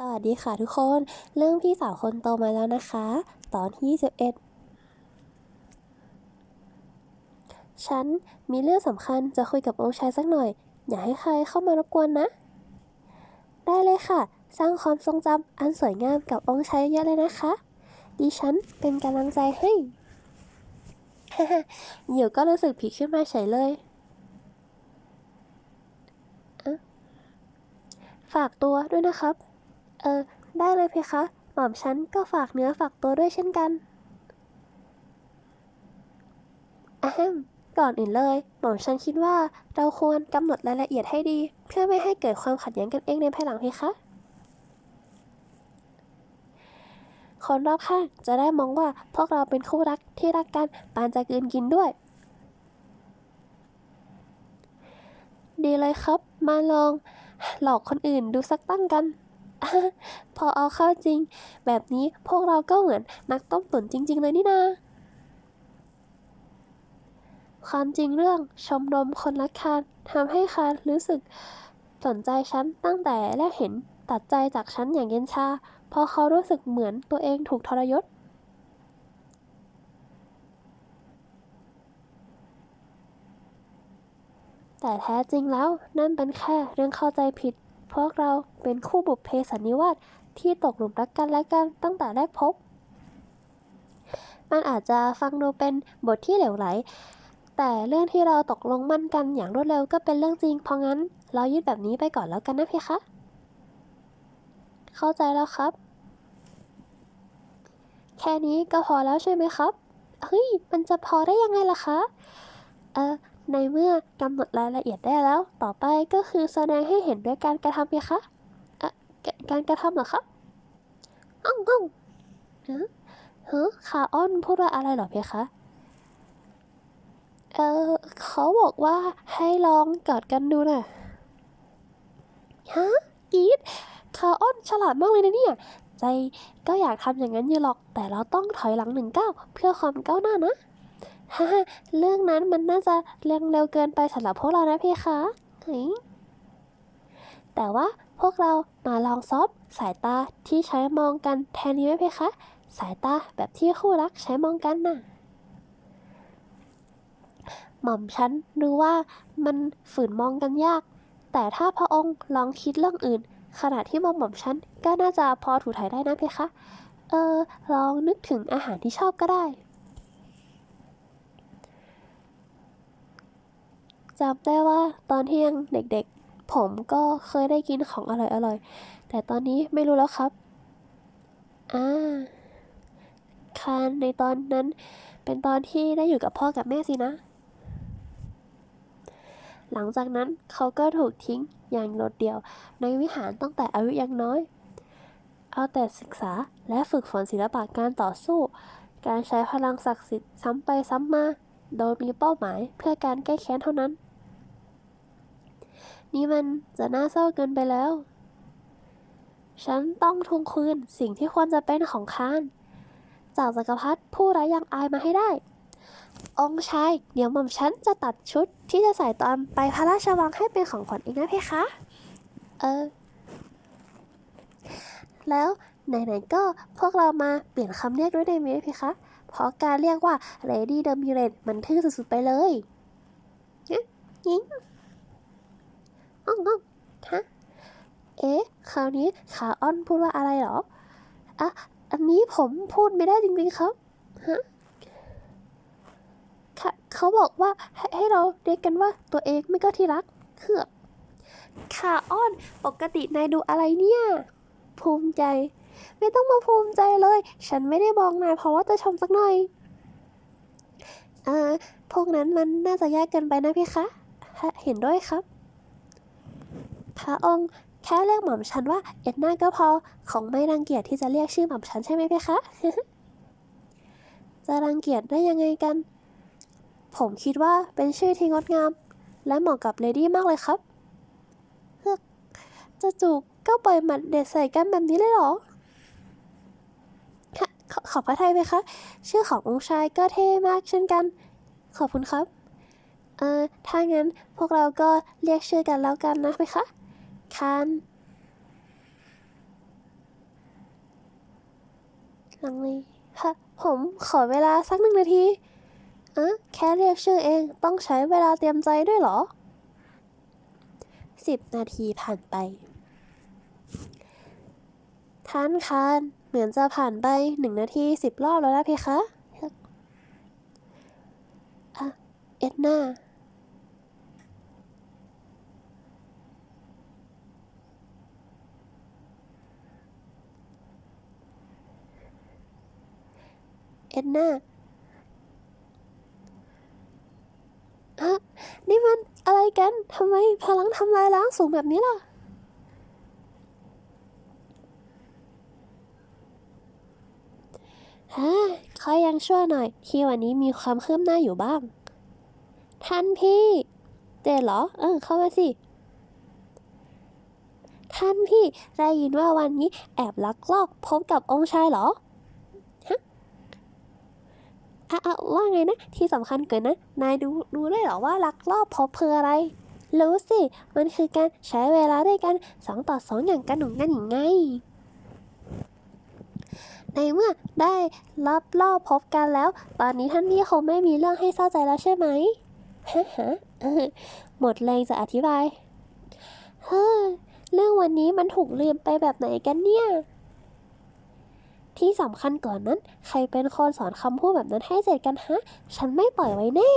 สวัสดีค่ะทุกคน เรื่องพี่สาวคนโตมาแล้วนะคะ ตอนที่21ฉันมีเรื่องสำคัญจะคุยกับองค์ชายสักหน่อย อย่าให้ใครเข้ามารบกวนนะ ได้เลยค่ะ สร้างความทรงจำอันสวยงามกับองค์ชายเยอะเลยนะคะ ดิฉันเป็นกำลังใจให้เดี๋ยวก็รู้สึกผิดขึ้นมาเฉยเลยฝากตัวด้วยนะครับ เออ ได้เลยเพคะ หม่อมฉันก็ฝากเนื้อฝากตัวด้วยเช่นกันอะแฮมก่อนอื่นเลย หม่อมฉันคิดว่าเราควรกำหนดรายละเอียดให้ดี เพื่อไม่ให้เกิดความขัดแย้งกันเองในภายหลังเพคะ คนรอบข้างจะได้มองว่าพวกเราเป็นคู่รักที่รักกันปานจะกลืนกินด้วย ดีเลยครับ มาลอง หลอกคนอื่นดูสักตั้งกัน พอเอาเข้าจริง แบบนี้พวกเราก็เหมือนนักต้มตุ๋นจริง ๆ เลยนี่นาความจริงเรื่องชมรมคนรักคานทำให้คานรู้สึกสนใจฉันตั้งแต่แรกเห็นตัดใจจากฉันอย่างเย็นชาเพราะเขารู้สึกเหมือนตัวเองถูกทรยศแต่แท้จริงแล้วนั่นเป็นแค่เรื่องเข้าใจผิด พวกเราเป็นคู่บุพเพสันนิวาสที่ตกหลุมรักกันและกันตั้งแต่แรกพบ มันอาจจะฟังดูเป็นบทที่เหลวไหล แต่เรื่องที่เราตกลงมั่นกันอย่างรวดเร็วก็เป็นเรื่องจริง เพราะงั้นเรายึดแบบนี้ไปก่อนแล้วกันนะเพคะ เข้าใจแล้วครับ แค่นี้ก็พอแล้วใช่ไหมครับ เฮ้ย มันจะพอได้ยังไงล่ะคะ เออ ในเมื่อกำหนดรายละเอียดได้แล้ว ต่อไปก็คือแสดงให้เห็นด้วยการกระทำเพคะเอ่อการกระทำเหรอครับอ้องอ้องฮะฮะคาอ้อนพูดว่าอะไรเหรอเพคะเออเขาบอกว่าให้ลองกอดกันดูน่ะฮะกีดคาอ้อนฉลาดมากเลยนะเนี่ยใจก็อยากทำอย่างนั้นอยู่หรอก แต่เราต้องถอยหลังหนึ่งก้าวเพื่อความก้าวหน้านะ ฮ่าเรื่องนั้นมันน่าจะเร็วเร็วเกินไปสำหรับพวกเรานะพี่คะแต่ว่าพวกเรามาลองซอฟสายตาที่ใช้มองกันแทนนี้ไหมพี่คะ สายตาแบบที่คู่รักใช้มองกันน่ะ หม่อมฉันรู้ว่ามันฝืนมองกันยาก แต่ถ้าพระองค์ลองคิดเรื่องอื่น ขณะที่มองหม่อมฉันก็น่าจะพอถูถ่ายได้นะเพคะ เออลองนึกถึงอาหารที่ชอบก็ได้ จำได้ว่าตอนที่ยังเด็กๆ ผมก็เคยได้กินของอร่อยๆ แต่ตอนนี้ไม่รู้แล้วครับ อ่า คานในตอนนั้นเป็นตอนที่ได้อยู่กับพ่อกับแม่สินะ หลังจากนั้นเขาก็ถูกทิ้งอย่างโดดเดี่ยว ในวิหารตั้งแต่อายุยังน้อย เอาแต่ศึกษาและฝึกฝนศิลปะการต่อสู้ การใช้พลังศักดิ์สิทธิ์ซ้ำไปซ้ำมาโดยมีเป้าหมายเพื่อการแก้แค้นเท่านั้น นี่มันจะน่าเศร้าเกินไปแล้ว ฉันต้องทวงคืนสิ่งที่ควรจะเป็นของคานจากจักรพรรดิผู้ไร้ยังอายมาให้ได้ องค์ชาย เดี๋ยวหม่อมฉันจะตัดชุดที่จะใส่ตอนไปพระราชวังให้เป็นของขวัญเองนะเพคะ เออ แล้วไหนๆก็พวกเรามาเปลี่ยนคำเรียกด้วยได้ไหมเพคะ เพราะการเรียกว่า Lady d e m i r e t มันทื่อสุดๆไปเลยยิง งงงฮะเอ๊ะคราวนี้ขาอ้อนพูดว่าอะไรเหรออะอันนี้ผมพูดไม่ได้จริงๆครับฮะค่ะเขาบอกว่าให้ให้เราเรียกกันว่าตัวเองไม่ก็ที่รักเหือกขาอ้อนปกตินายดูอะไรเนี่ย ภูมิใจ ไม่ต้องมาภูมิใจเลย ฉันไม่ได้บอกนายเพราะว่าจะชมสักหน่อยอ่าพวกนั้นมันน่าจะยากเกินไปนะพี่คะฮะเห็นด้วยครับ พระองค์ แค่เรียกหม่อมฉันว่าเอ็ดนาก็พอ ของไม่รังเกียจที่จะเรียกชื่อหม่อมฉันใช่ไหมเพคะ จะรังเกียจได้ยังไงกัน ผมคิดว่าเป็นชื่อที่งดงาม และเหมาะกับเลดี้มากเลยครับเฮือกจะจูบก็ปล่อยหมัดเด็ดใส่กันแบบนี้เลยเหรอขอขอพระทัยไหมคะ ชื่อขององค์ชายก็เท่มากเช่นกัน ขอบคุณครับ เอ่อ ถ้างั้นพวกเราก็เรียกชื่อกันแล้วกันนะไหมคะ คานลังเลค่ะผมขอเวลาสักหนึ่งนาทีอะแค่เรียกชื่อเองต้องใช้เวลาเตรียมใจด้วยเหรอสิบนาทีผ่านไป ท่านคานเหมือนจะผ่านไปหนึ่งนาทีสิบรอบแล้วนะพี่คะอะเอ็ดนา อ็ดนาอะนี่มันอะไรกันทำไมพลังทำลายล้างสูงแบบนี้ล่ะฮ่าเขายังชั่วหน่อย ที่วันนี้มีความคืบหน้าอยู่บ้าง ท่านพี่ เจนเหรอ เออ เข้ามาสิ ท่านพี่ ได้ยินว่าวันนี้แอบลักลอบพบกับองค์ชายเหรอ อะอะว่าไงนะ ที่สำคัญเกินนะ นายดูรู้ได้หรอว่าลักลอบพบคืออะไร รู้สิ มันคือการใช้เวลาด้วยกันสองต่อสองอย่างกันหนุ่งกันอย่างไง ในเมื่อได้รับรอบพบกันแล้ว ตอนนี้ท่านพี่คงไม่มีเรื่องให้เศร้าใจแล้วใช่ไหมฮะฮะหมดแรงจะอธิบาย เฮ้อ เรื่องวันนี้มันถูกลืมไปแบบไหนกันเนี่ย ที่สำคัญก่อนนั้น ใครเป็นคนสอนคำพูดแบบนั้นให้เสร็จกันฮะ ฉันไม่ปล่อยไว้แน่